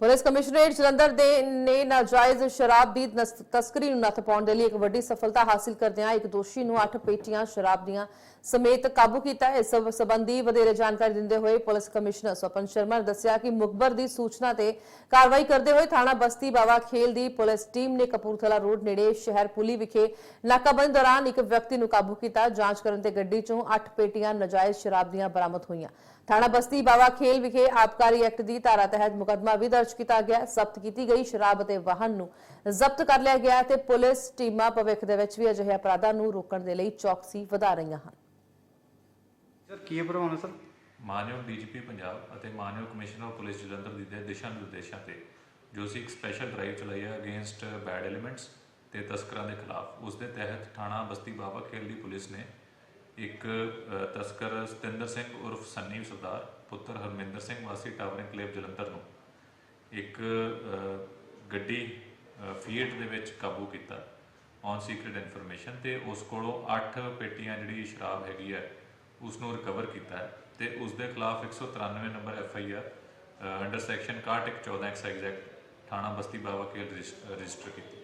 Police commissionerate Jalandhar ਦੇ ਨੇ ਨਾਜਾਇਜ਼ ਸ਼ਰਾਬ ਦੀ ਤਸਕਰੀ ਨੂੰ ਨੱਥ ਪਾਉਣ ਦੇ ਲਈ ਇੱਕ ਵੱਡੀ ਸਫਲਤਾ ਹਾਸਲ ਕਰਦਿਆਂ ਇੱਕ ਦੋਸ਼ੀ ਨੂੰ 8 ਪੇਟੀਆਂ ਸ਼ਰਾਬ ਦੀਆਂ ਸਮੇਤ ਕਾਬੂ ਕੀਤਾ। ਹੈ ਇਸ ਸਬ- ਵਧੇਰੇ ਜਾਣਕਾਰੀ ਦਿੰਦੇ ਹੋਏ ਪੁਲਿਸ ਕਮਿਸ਼ਨਰ ਸਵਪਨ ਸ਼ਰਮਾ ਨੇ ਦੱਸਿਆ ਕਿ ਮੁਖਬਰ ਦੀ ਸੂਚਨਾ ਤੇ ਕਾਰਵਾਈ ਕਰਦੇ ਹੋਏ ਥਾਣਾ ਬਸਤੀ ਬਾਵਾ ਖੇਲ ਦੀ ਪੁਲਿਸ ਟੀਮ ਨੇ ਕਪੂਰਥਲਾ ਰੋਡ ਨੇੜੇ ਸ਼ਹਿਰ ਪੁਲੀ ਵਿਖੇ ਨਾਕਾਬੰਦੀ ਦੌਰਾਨ ਇੱਕ ਵਿਅਕਤੀ ਨੂੰ ਕਾਬੂ ਕੀਤਾ। ਜਾਂਚ ਕਰਨ ਤੇ ਗੱਡੀ ਚੋਂ 8 ਪੇਟੀਆਂ ਨਾਜਾਇਜ਼ ਸ਼ਰਾਬ ਦੀਆਂ ਬਰਾਮਦ ਹੋਈਆਂ। ਥਾਣਾ ਬਸਤੀ ਬਾਵਾ ਖੇਲ ਵਿਖੇ ਆਬਕਾਰੀ ਐਕਟ ਦੀ ਧਾਰਾ ਤਹਿਤ ਮੁਕੱਦਮਾ ਵੀ ਦਰਜ ਕੀਤਾ ਗਿਆ ਜ਼ਬਤ ਕੀਤੀ ਗਈ ਸ਼ਰਾਬ ਅਤੇ ਵਾਹਨ ਨੂੰ ਜ਼ਬਤ ਕਰ ਲਿਆ ਗਿਆ ਤੇ ਪੁਲਿਸ ਟੀਮਾਂ ਭਵਿੱਖ ਦੇ ਵਿੱਚ ਵੀ ਅਜਿਹੇ ਅਪਰਾਧਾਂ ਨੂੰ ਰੋਕਣ ਦੇ ਲਈ ਚੌਕਸੀ ਵਧਾ ਰਹੀਆਂ ਹਨ। ਸਰ ਕੀ ਹੈ ਸਰ? ਮਾਨਯੋਗ ਡੀਜੀਪੀ ਪੰਜਾਬ ਅਤੇ ਮਾਨਯੋਗ ਕਮਿਸ਼ਨਰ ਪੁਲਿਸ ਜਲੰਧਰ ਦੀ ਦੇ ਦਿਸ਼ਾ ਨਿਰਦੇਸ਼ਾਂ ਤੇ ਜੋ ਅਸੀਂ ਇੱਕ ਸਪੈਸ਼ਲ ਡਰਾਈਵ ਚਲਾਈ ਹੈ ਅਗੇਂਸਟ ਬੈਡ ਐਲੀਮੈਂਟਸ ਤੇ ਤਸਕਰਾਂ ਦੇ ਖਿਲਾਫ। ਉਸ ਦੇ ਤਹਿਤ ਥਾਣਾ ਬਸਤੀ ਬਾਬਾ ਖੇਲ ਦੀ ਪੁਲਿਸ ਨੇ ਇੱਕ ਤਸਕਰ ਸਤਿੰਦਰ ਸਿੰਘ ਉਰਫ ਸੰਨੀ ਸਰਦਾਰ ਪੁੱਤਰ ਹਰਮਿੰਦਰ ਸਿੰਘ ਵਾਸੀ ਟਾਵਰਿੰਗ ਕਲੇਬ ਜਲੰਧਰ ਨੂੰ ਇੱਕ ਗੱਡੀ ਫੀਟ ਦੇ ਵਿੱਚ ਕਾਬੂ ਕੀਤਾ। ਔਨ ਸੀਕ੍ਰੀਟ ਇਨਫੋਰਮੇਸ਼ਨ ਤੇ ਉਸ ਕੋਲੋਂ 8 ਪੇਟੀਆਂ ਜਿਹੜੀ ਸ਼ਰਾਬ ਹੈਗੀ ਹੈ ਉਸ ਨੂੰ ਰਿਕਵਰ ਕੀਤਾ ਹੈ ਤੇ ਉਸ ਦੇ ਖਿਲਾਫ 193 number F I R under section 6114 excise act ਥਾਣਾ ਬਸਤੀ ਬਾਵਾ ਕੇ ਰਜਿਸਟਰ ਕੀਤੀ।